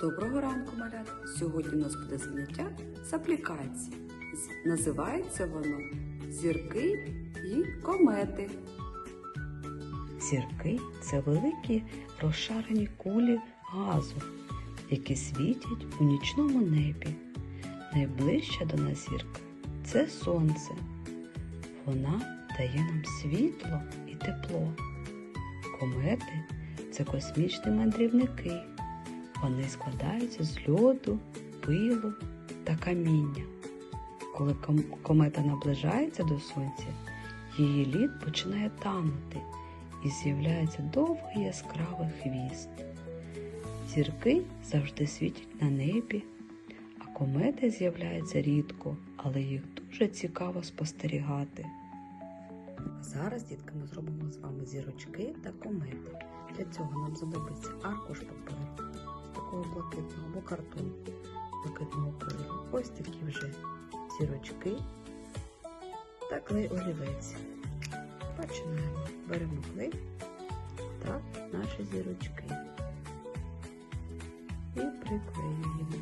Доброго ранку, малят! Сьогодні у нас буде заняття з аплікації. Називається воно Зірки і комети. Зірки це великі розшарені кулі газу, які світять у нічному небі. Найближча до нас зірка це сонце. Вона дає нам світло і тепло. Комети це космічні мандрівники. Вони складаються з льоду, пилу та каміння. Коли комета наближається до сонця, її лід починає танути і з'являється довгий яскравий хвіст. Зірки завжди світять на небі, а комети з'являються рідко, але їх дуже цікаво спостерігати. А зараз, дітки, ми зробимо з вами зірочки та комети. Для цього нам знадобиться аркуш блакитного або картон блакитного кольору. Ось такі вже зірочки та клей олівець. Починаємо. Беремо клей та наші зірочки і приклеюємо.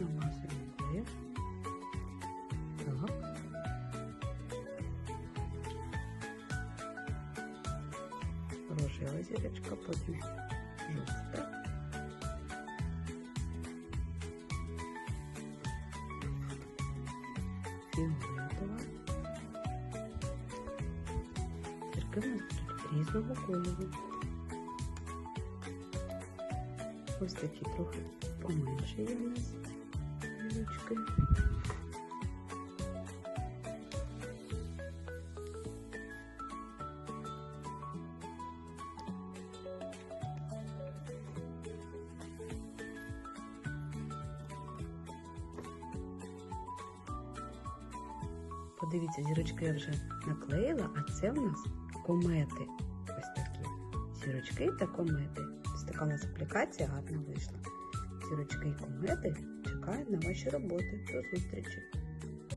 Намазуємо клеєм. Так. рожева зірочка, потім жовта. Фіолетова. Зірки в нас будуть різного кольору. Ось такі трохи поменше є в нас Подивіться, зірочки я вже наклеїла, а це в нас комети. Ось такі. Зірочки та комети. Ось така у нас аплікація гарно вийшла. Зірочки і комети чекають на ваші роботи. До зустрічі!